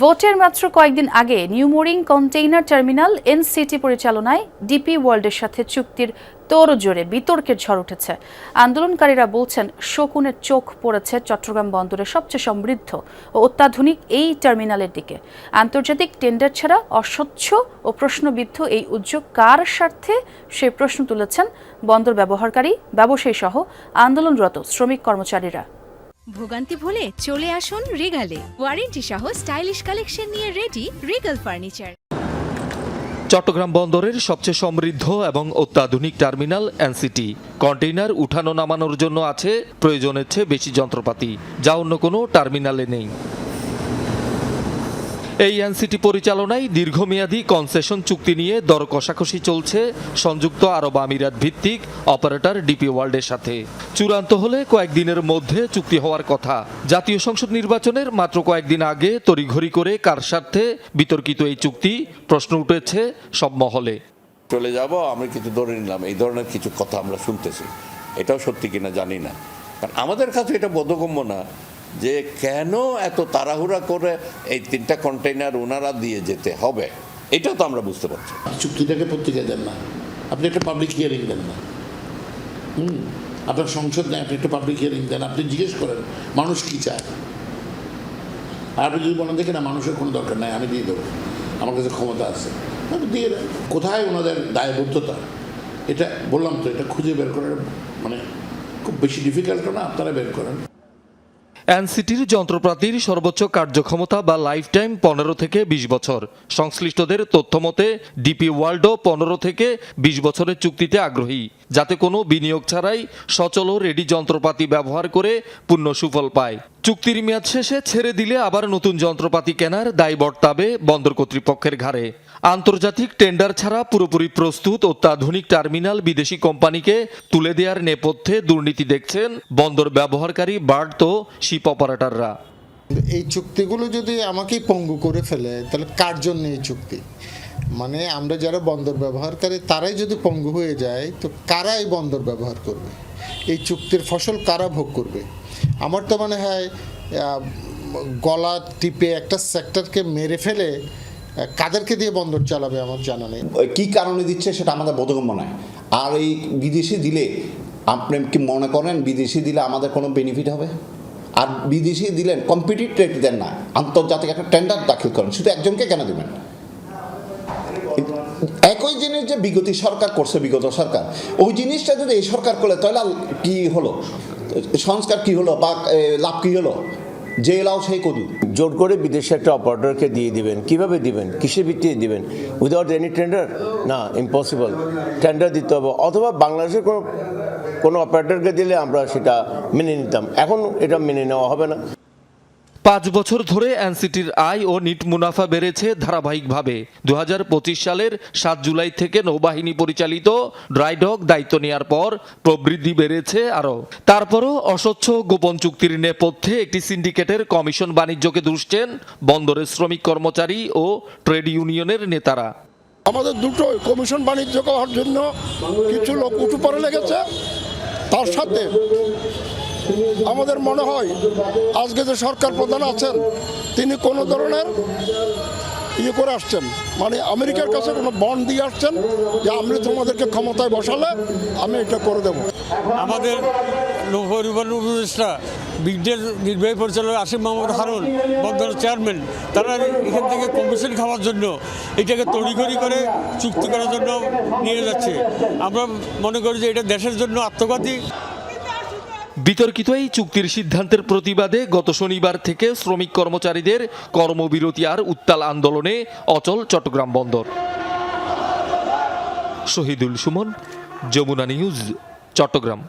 ভোটের মাত্র কয়েকদিন আগে new mooring container terminal NCT পরিচালনায় ডিপি ওয়ার্ল্ডের সাথে চুক্তির তোড় তোড়জোড়ে বিতর্কের ঝড় উঠেছে। আন্দোলনকারীরা বলছেন শকুনের চোখ পড়েছে চট্টগ্রাম বন্দরের সবচেয়ে সমৃদ্ধ ও অত্যাধুনিক এই টার্মিনালের দিকে। আন্তর্জাতিক টেন্ডার ছাড়া অস্বচ্ছ ও প্রশ্নবিদ্ধ এই উদ্যোগ কার স্বার্থে? সে প্রশ্ন তুলেছেন বন্দর ব্যবহারকারী ব্যবসায়ী সহ আন্দোলনরত শ্রমিক কর্মচারীরা। ভোগান্তি ভুলে চলে আসুন রেগালে। ওয়ারেন্টি সহ স্টাইলিশ কালেকশন নিয়ে রেডি রেগাল ফার্নিচার চট্টগ্রাম বন্দরের সবচেয়ে সমৃদ্ধ এবং অত্যাধুনিক টার্মিনাল এনসিটি। কন্টেইনার উঠানো নামানোর জন্য আছে প্রয়োজনের চেয়ে বেশি যন্ত্রপাতি, যা অন্য কোনো টার্মিনালে নেই। এই এনসিটি পরিচালনায় দীর্ঘমেয়াদী কনসেশন চুক্তি নিয়ে দর কষাকষি চলছে সংযুক্ত আরব আমিরাত ভিত্তিক অপারেটর ডিপি ওয়ার্ল্ডের সাথে। চূড়ান্ত হলে কয়েকদিনের মধ্যে চুক্তি হওয়ার কথা। জাতীয় সংসদ নির্বাচনের মাত্র কয়েকদিন আগে তড়িঘড়ি করে কার স্বার্থে বিতর্কিত এই চুক্তি? প্রশ্ন উঠেছে সব মহলে। চলে যাব, আমরা কিছু ধরে নিলাম। এই ধরনের কিছু কথা আমরা শুনতেছি। এটাও সত্যি কিনা জানি না। কারণ আমাদের কাছে এটা বোধগম্য না। যে কেন এত তাড়াহুড়া করে এই তিনটা কন্টেইনার ওনারা দিয়ে যেতে হবে? এটাও তো আমরা বুঝতে পারছি। চুক্তিটাকে পত্রিকায় দেন না। আপনি একটা পাবলিক হিয়ারিং দেন না। হুম? আপনার সংসদ নেই, আপনি একটা পাবলিক হিয়ারিং দেন। আপনি জিজ্ঞেস করেন, মানুষ কি চায়? আর আপনি যদি বলেন দেখে না, মানুষের কোনো দরকার নাই, আমি দিয়ে দেবো। আমার কাছে ক্ষমতা আছে। দিয়ে কোথায় ওনাদের দায়বদ্ধতা? এটা বললাম তো, এটা খুঁজে বের করার মানে খুব বেশি ডিফিকাল্ট না, আপনারা বের করেন। এনসিটির যন্ত্রপাতির সর্বোচ্চ কার্যক্ষমতা বা লাইফ টাইম পনেরো থেকে বিশ বছর। সংশ্লিষ্টদের তথ্যমতে ডিপি ওয়ার্ল্ডও পনেরো থেকে বিশ বছরের চুক্তিতে আগ্রহী। যাতে কোনো বিনিয়োগ ছাড়াই সচল ও রেডি যন্ত্রপাতি ব্যবহার করে পূর্ণ সুফল পায়। চুক্তির মেয়াদ শেষে ছেড়ে দিলে আবার নতুন যন্ত্রপাতি কেনার দায় বর্তাবে বন্দর কর্তৃপক্ষের ঘাড়ে। আন্তর্জাতিক টেন্ডার ছাড়া পুরোপুরি প্রস্তুত অত্যাধুনিক টার্মিনাল বিদেশি কোম্পানিকে তুলে দেওয়ার নেপথ্যে দুর্নীতি দেখছেন বন্দর ব্যবহারকারী বার্ড ও শিপ অপারেটররা। এই চুক্তিগুলো যদি আমাকেই পঙ্গু করে ফেলে, তাহলে কার জন্য এই চুক্তি? মানে আমরা যারা বন্দর ব্যবহারকারী, তারাই যদি পঙ্গু হয়ে যায়, তো কারা এই বন্দর ব্যবহার করবে? এই চুক্তির ফসল কারা ভোগ করবে? আমার তো মনে হয় গলা টিপে একটা সেক্টরকে মেরে ফেলে কাদেরকে দিয়ে বন্দর চালাবে আমার জানা নেই। কি কারণে দিচ্ছে সেটা আমাদের বোধগম্য নয়। আর এই বিদেশি দিলে আপনি কি মনে করেন বিদেশি দিলে আমাদের কোনো বেনিফিট হবে? আর বিদেশি দিলেন কম্পিটিভ রেট দেন না, আন্তর্জাতিক একটা টেন্ডার দাখিল করেন, শুধু একজনকে কেন দেবেন? একই জিনিস যে বিগত সরকার করছে, বিগত সরকার, ওই জিনিসটা যদি এই সরকার করলে, তাহলে কি হলো? সংস্কার কি হলো বা লাভ কি হলো? যে এলাও সেই কদু। জোর করে বিদেশে একটা অপারেটরকে দিয়ে দিবেন। কীভাবে দিবেন? কিসের ভিত্তিতে দিবেন? উইদাউট এনি টেন্ডার না ইম্পসিবল টেন্ডার দিতে হবে। অথবা বাংলাদেশের কোনো কোনো অপারেটরকে দিলে আমরা সেটা মেনে নিতাম। এখন এটা মেনে নেওয়া হবে না। পাঁচ বছর ধরে এনসিটির আয় ও নিট মুনাফা বেড়েছে ধারাবাহিকভাবে। দু হাজার পঁচিশ সালের সাত জুলাই থেকে নৌবাহিনী পরিচালিত ড্রাইডক দায়িত্ব নেওয়ার পর প্রবৃদ্ধি বেড়েছে আরও। তারপরও অস্বচ্ছ গোপন চুক্তির নেপথ্যে একটি সিন্ডিকেটের কমিশন বাণিজ্যকে দুষছেন বন্দরের শ্রমিক কর্মচারী ও ট্রেড ইউনিয়নের নেতারা। আমাদের দুটো কমিশন বাণিজ্য করার জন্য কিছু লোক উঠু পড়ে লেগেছে। তার সাথে আমাদের মনে হয় আজকে যে সরকার প্রধান আছেন, তিনি কোনো ধরনের ইয়ে করে আসছেন। মানে আমেরিকার কাছে কোনো বন্ড দিয়ে আসছেন যে আমি তোমাদেরকে ক্ষমতায় বসালে আমি এটা করে দেবো। আমাদের উপদেষ্টা বিগডের নির্বাহী পরিচালক আসিফ মাহমুদ হারুন বন্দরের চেয়ারম্যান, তারা এখান থেকে কমিশন খাওয়ার জন্য, এটাকে তড়িঘড়ি করে চুক্তি করার জন্য নিয়ে যাচ্ছে। আমরা মনে করি যে এটা দেশের জন্য আত্মঘাতী। বিতর্কিত এই চুক্তির সিদ্ধান্তের প্রতিবাদে গত শনিবার থেকে শ্রমিক কর্মচারীদের কর্মবিরতি আর উত্তাল আন্দোলনে অচল চট্টগ্রাম বন্দর। শহীদুল সুমন, যমুনা নিউজ, চট্টগ্রাম।